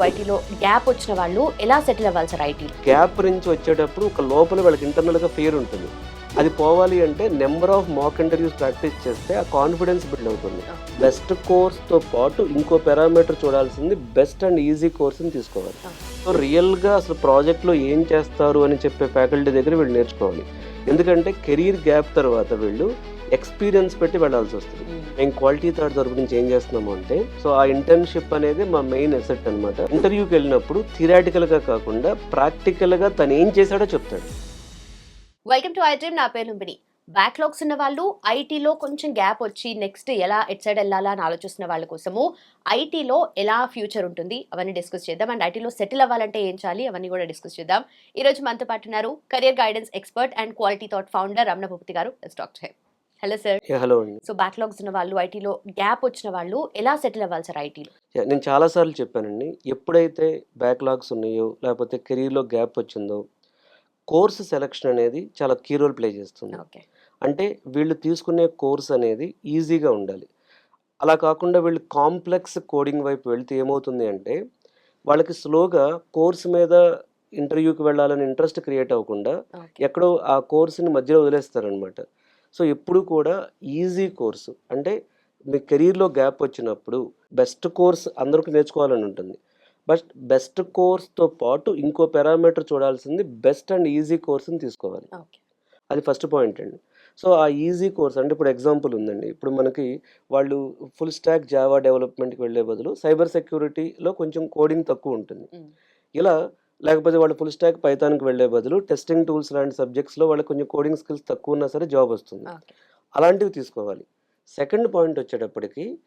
ఐటీలో గ్యాప్ వచ్చిన వాళ్ళు ఎలా సెటిల్ అవ్వాలి సార్ ఐటీ? గ్యాప్ నుంచి వచ్చేటప్పుడు ఒక లోపల వాళ్ళకి ఇంటర్నల్గా ఫియర్ ఉంటుంది. అది పోవాలి అంటే number of mock interviews practice చేస్తే ఆ కాన్ఫిడెన్స్ బిల్డ్ అవుతుంది. బెస్ట్ కోర్స్తో పాటు ఇంకో పారామీటర్ చూడాల్సింది బెస్ట్ అండ్ ఈజీ కోర్స్ని తీసుకోవాలి. సో రియల్గా అసలు ప్రాజెక్ట్లో ఏం చేస్తారు అని చెప్పే ఫ్యాకల్టీ దగ్గర వీళ్ళు నేర్చుకోవాలి. ఎందుకంటే కెరీర్ గ్యాప్ తర్వాత వీళ్ళు ఎక్స్పీరియన్స్ పెట్టి వెళ్ళాల్సి వస్తుంది. మేము క్వాలిటీ థర్డ్ తరపు నుంచి ఏం చేస్తున్నాము అంటే సో ఆ ఇంటర్న్షిప్ అనేది మా మెయిన్ ఎసెట్ అనమాట ఇంటర్వ్యూకి వెళ్ళినప్పుడు థిరాటికల్గా కాకుండా ప్రాక్టికల్గా తను ఏం చేశాడో చెప్తాడు. వెల్కమ్ టు ఐ డ్రీమ్ నా పేరు లుంబిని బ్యాక్లాగ్స్ ఉన్న వాళ్ళు ఐటీలో కొంచెం గ్యాప్ వచ్చి నెక్స్ట్ ఎలా ఎట్ సైడ్ వెళ్ళాలా అని ఆలోచిస్తున్న వాళ్ళ కోసము ఐటీలో ఎలా ఫ్యూచర్ ఉంటుంది అవన్నీ డిస్కస్ చేద్దాం. అండ్ ఐటీలో సెటిల్ అవ్వాలంటే ఏం చేయాలి అవన్నీ కూడా డిస్కస్ చేద్దాం. ఈ రోజు మనతో పాటు ఉన్నారు career guidance expert and Quality Thought founder Ramana Bhupathi garu. Talk hello sir hello అండి సో బ్యాక్లాగ్స్ ఉన్న వాళ్ళు ఐటీలో గ్యాప్ వచ్చిన వాళ్ళు ఎలా సెటిల్ అవ్వాలి సార్ ఐటీలో? నేను చాలాసార్లు చెప్పానండి. ఎప్పుడైతే బ్యాక్లాగ్స్ ఉన్నాయో లేకపోతే కెరీర్లో గ్యాప్ వచ్చిందో కోర్స్ సెలక్షన్ అనేది చాలా కీ రోల్ ప్లే చేస్తుంది. అంటే వీళ్ళు తీసుకునే కోర్స్ అనేది ఈజీగా ఉండాలి. అలా కాకుండా వీళ్ళు కాంప్లెక్స్ కోడింగ్ వైపు వెళ్తే ఏమవుతుంది అంటే వాళ్ళకి స్లోగా కోర్స్ మీద ఇంటర్వ్యూకి వెళ్ళాలని ఇంట్రెస్ట్ క్రియేట్ అవ్వకుండా ఎక్కడో ఆ కోర్సుని మధ్యలో వదిలేస్తారనమాట సో ఎప్పుడు కూడా ఈజీ కోర్సు. అంటే మీ కెరీర్లో గ్యాప్ వచ్చినప్పుడు బెస్ట్ కోర్స్ అందరికి నేర్చుకోవాలని ఉంటుంది. బట్ బెస్ట్ కోర్స్తో పాటు ఇంకో పారామీటర్ చూడాల్సింది బెస్ట్ అండ్ ఈజీ కోర్స్ని తీసుకోవాలి. అది ఫస్ట్ పాయింట్ అండి. సో ఆ ఈజీ కోర్స్ అంటే ఇప్పుడు ఎగ్జాంపుల్ ఉందండి. ఇప్పుడు మనకి వాళ్ళు ఫుల్ స్టాక్ జావా డెవలప్మెంట్కి వెళ్ళే బదులు సైబర్ సెక్యూరిటీలో కొంచెం కోడింగ్ తక్కువ ఉంటుంది. ఇలా లేకపోతే వాళ్ళు ఫుల్ స్టాక్ పైథాన్కి వెళ్ళే బదులు టెస్టింగ్ టూల్స్ లాంటి సబ్జెక్ట్స్లో వాళ్ళకి కొంచెం కోడింగ్ స్కిల్స్ తక్కువ ఉన్నా సరే జాబ్ వస్తుంది. అలాంటివి తీసుకోవాలి. సెకండ్ పాయింట్ వచ్చేటప్పటికి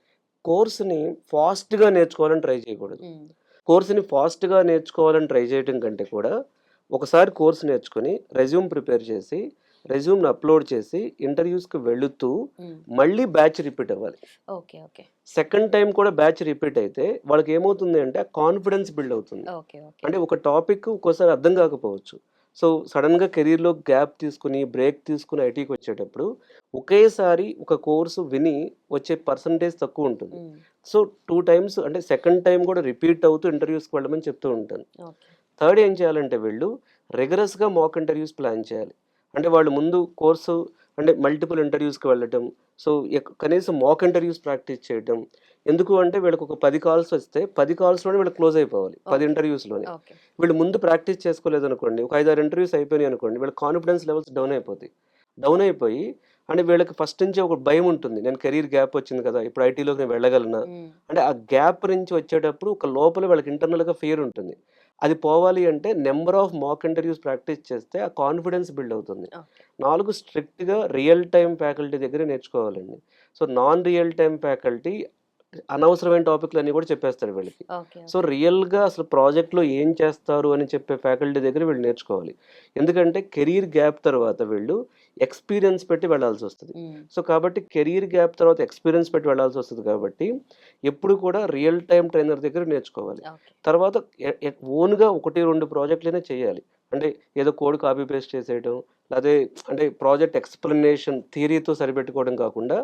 కోర్సుని ఫాస్ట్గా నేర్చుకోవాలని ట్రై చేయకూడదు. కోర్సుని ఫాస్ట్గా నేర్చుకోవాలని ట్రై చేయడం కంటే కూడా ఒకసారి కోర్స్ నేర్చుకొని రెజ్యూమ్ ప్రిపేర్ చేసి రెజ్యూమ్ని అప్లోడ్ చేసి ఇంటర్వ్యూస్కి వెళుతూ మళ్ళీ బ్యాచ్ రిపీట్ అవ్వాలి. Okay okay. సెకండ్ టైం కూడా బ్యాచ్ రిపీట్ అయితే వాళ్ళకి ఏమవుతుంది అంటే కాన్ఫిడెన్స్ బిల్డ్ అవుతుంది. అంటే ఒక టాపిక్ ఒక్కోసారి అర్థం కాకపోవచ్చు. సో సడన్గా కెరీర్లో గ్యాప్ తీసుకుని బ్రేక్ తీసుకుని ఐటీకి వచ్చేటప్పుడు ఒకేసారి ఒక కోర్సు విని వచ్చే పర్సంటేజ్ తక్కువ ఉంటుంది. సో టూ టైమ్స్ అంటే సెకండ్ టైం కూడా రిపీట్ అవుతూ ఇంటర్వ్యూస్కి వెళ్ళమని చెప్తూ ఉంటాను థర్డ్ ఏం చేయాలంటే వీళ్ళు రెగరస్గా మాక్ ఇంటర్వ్యూస్ ప్లాన్ చేయాలి. అంటే వాళ్ళు ముందు కోర్సు అంటే మల్టిపుల్ ఇంటర్వ్యూస్కి వెళ్ళటం సో కనీసం మాక్ ఇంటర్వ్యూస్ ప్రాక్టీస్ చేయటం ఎందుకు అంటే వీళ్ళకి ఒక పది కాల్స్ వస్తే పది కాల్స్లోనే వీళ్ళు క్లోజ్ అయిపోవాలి. పది. ఇంటర్వ్యూస్లోనే. వీళ్ళు ముందు ప్రాక్టీస్ చేసుకోలేదు అనుకోండి ఒక ఐదారు ఇంటర్వ్యూస్ అయిపోయినాయి అనుకోండి వీళ్ళ కాన్ఫిడెన్స్ లెవెల్స్ డౌన్ అయిపోతాయి. డౌన్ అయిపోయి అంటే వీళ్ళకి ఫస్ట్ నుంచి ఒక భయం ఉంటుంది. నేను కెరీర్ గ్యాప్ వచ్చింది కదా ఇప్పుడు ఐటీలోకి నేను వెళ్ళగలనా? అంటే ఆ గ్యాప్ నుంచి వచ్చేటప్పుడు ఒక లోపల వాళ్ళకి ఇంటర్నల్గా ఫియర్ ఉంటుంది. అది పోవాలి అంటే number of mock interviews practice చేస్తే ఆ కాన్ఫిడెన్స్ బిల్డ్ అవుతుంది. నాలుగు స్ట్రిక్ట్గా రియల్ టైం ఫ్యాకల్టీ దగ్గర నేర్చుకోవాలండి. So non real time faculty అనవసరమైన టాపిక్లు అన్నీ కూడా చెప్పేస్తారు వీళ్ళకి. సో రియల్గా అసలు ప్రాజెక్ట్లో ఏం చేస్తారు అని చెప్పే ఫ్యాకల్టీ దగ్గర వీళ్ళు నేర్చుకోవాలి. ఎందుకంటే కెరీర్ గ్యాప్ తర్వాత వీళ్ళు ఎక్స్పీరియన్స్ పెట్టి వెళ్ళాల్సి వస్తుంది. సో కాబట్టి కెరీర్ గ్యాప్ తర్వాత ఎక్స్పీరియన్స్ పెట్టి వెళ్ళాల్సి వస్తుంది కాబట్టి ఎప్పుడు కూడా రియల్ టైం ట్రైనర్ దగ్గర నేర్చుకోవాలి. తర్వాత ఓన్గా ఒకటి రెండు ప్రాజెక్టులైనా చేయాలి. అంటే ఏదో కోడ్ కాపీ పేస్ట్ చేసేయడం అదే అంటే ప్రాజెక్ట్ ఎక్స్ప్లెనేషన్ థియరీతో సరిపెట్టుకోవడం కాకుండా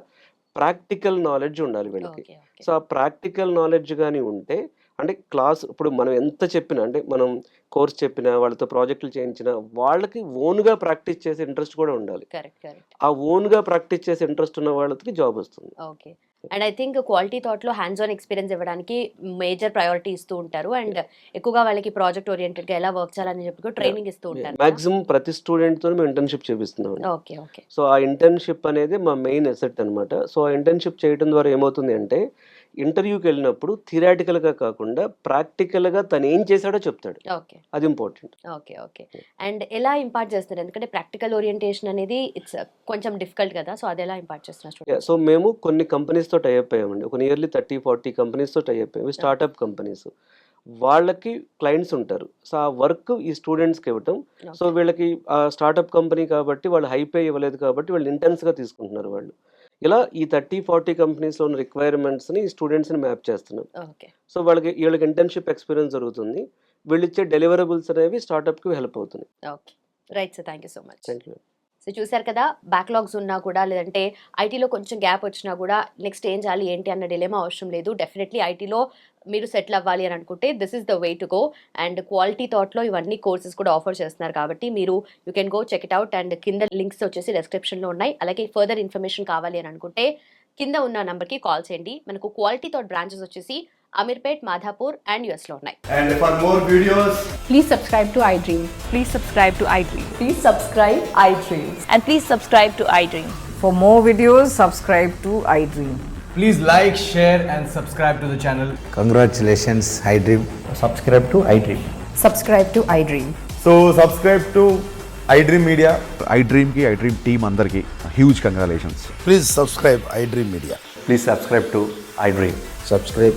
ప్రాక్టికల్ నాలెడ్జ్ ఉండాలి వీళ్ళకి. సో ఆ ప్రాక్టికల్ నాలెడ్జ్ కానీ ఉంటే అంటే క్లాస్ ఇప్పుడు మనం ఎంత చెప్పినా అంటే మనం కోర్స్ చెప్పినా వాళ్ళతో ప్రాజెక్టులు చేయించినా వాళ్ళకి ఓన్గా ప్రాక్టీస్ చేసే ఇంట్రెస్ట్ కూడా ఉండాలి. ఆ ఓన్గా ప్రాక్టీస్ చేసే ఇంట్రెస్ట్ ఉన్న వాళ్ళకి జాబ్ వస్తుంది. Okay. And I think Quality థాట్లో hands on experience ఇవ్వడానికి మేజర్ ప్రయారిటీ ఇస్తూ ఉంటారు. అండ్ ఎక్కువగా వాళ్ళకి ప్రాజెక్ట్ ఓరియంటెడ్గా ఎలా వర్క్ చేయాలని చెప్పి ట్రైనింగ్ ఇస్తూ ఉంటారు. మాక్సిమం ప్రతి స్టూడెంట్తో మేము ఇంటర్న్షిప్ చేపిస్తున్నాం ఓకే ఓకే సో ఆ ఇంటర్న్షిప్ అనేది మా మెయిన్ ఎసెట్ అనమాట సో ఆ ఇంటర్న్షిప్ చేయడం ద్వారా ఏమవుతుంది అంటే ఇంటర్వ్యూకి వెళ్ళినప్పుడు థిరాటికల్గా కాకుండా ప్రాక్టికల్గా తను ఏం చేశాడో చెప్తాడు. ఓకే. అది ఇంపార్టెంట్. Okay okay. అండ్ ఎలా ఇంపార్ట్ చేస్తారు? ఎందుకంటే ప్రాక్టికల్ ఓరియంటేషన్ అనేది ఇట్స్ కొంచెం డిఫికల్ట్ కదా సో అది ఎలా ఇంపార్ట్ చేస్తున్నారు సో మేము కొన్ని కంపెనీస్తో టైప్ అయ్యామండి. ఒక నియర్లీ థర్టీ ఫార్టీ కంపెనీస్తో టైప్ అయ్యాము స్టార్ట్అప్ కంపెనీస్. వాళ్ళకి క్లయింట్స్ ఉంటారు. సో ఆ వర్క్ ఈ స్టూడెంట్స్కి ఇవ్వటం. సో వీళ్ళకి ఆ స్టార్ట్అప్ కంపెనీ కాబట్టి వాళ్ళు హైపే ఇవ్వలేదు కాబట్టి వాళ్ళు ఇంటెన్స్గా తీసుకుంటున్నారు వాళ్ళు. ఇలా ఈ థర్టీ ఫార్టీ కంపెనీస్లో ఉన్న రిక్వైర్మెంట్స్ని స్టూడెంట్స్ని మ్యాప్ చేస్తున్నాం. ఓకే. సో వాళ్ళకి వీళ్ళకి ఇంటర్న్షిప్ ఎక్స్పీరియన్స్ జరుగుతుంది. వీళ్ళు ఇచ్చే డెలివరబుల్స్ అనేవి స్టార్ట్అప్కి హెల్ప్ అవుతుంది okay. Right sir. Thank you so much. Thank you so చూశారు కదా బ్యాక్లాగ్స్ ఉన్నా కూడా లేదంటే ఐటీలో కొంచెం గ్యాప్ వచ్చినా కూడా నెక్స్ట్ ఏం చేయాలి ఏంటి అన్న డిలేమా అవసరం లేదు. డెఫినెట్లీ ఐటీలో మీరు సెటిల్ అవ్వాలి అని అనుకుంటే this is the way to go and Quality థాట్లో ఇవన్నీ కోర్సెస్ కూడా ఆఫర్ చేస్తున్నారు కాబట్టి మీరు you can go check it out and కింద లింక్స్ వచ్చేసి డిస్క్రిప్షన్లో ఉన్నాయి. అలాగే ఫర్దర్ ఇన్ఫర్మేషన్ కావాలి అని అనుకుంటే కింద ఉన్న నెంబర్కి కాల్ చేయండి. మనకు క్వాలిటీ థాట్ బ్రాంచెస్ వచ్చేసి అమీర్పేట్ మాధాపూర్ అండ్ యుఎస్లో ఉన్నాయి And for more videos, Please subscribe to iDream. Please subscribe to iDream. Please subscribe iDream. And please subscribe to iDream. For more videos, subscribe to iDream. please like, share, and subscribe to the channel. Congratulations, iDream. Subscribe to iDream. Subscribe to iDream. So, subscribe to iDream Media. I డ్రీమ్కి I dream team అందరికీ huge congratulations Please subscribe iDream Media. Please subscribe to iDream. Subscribe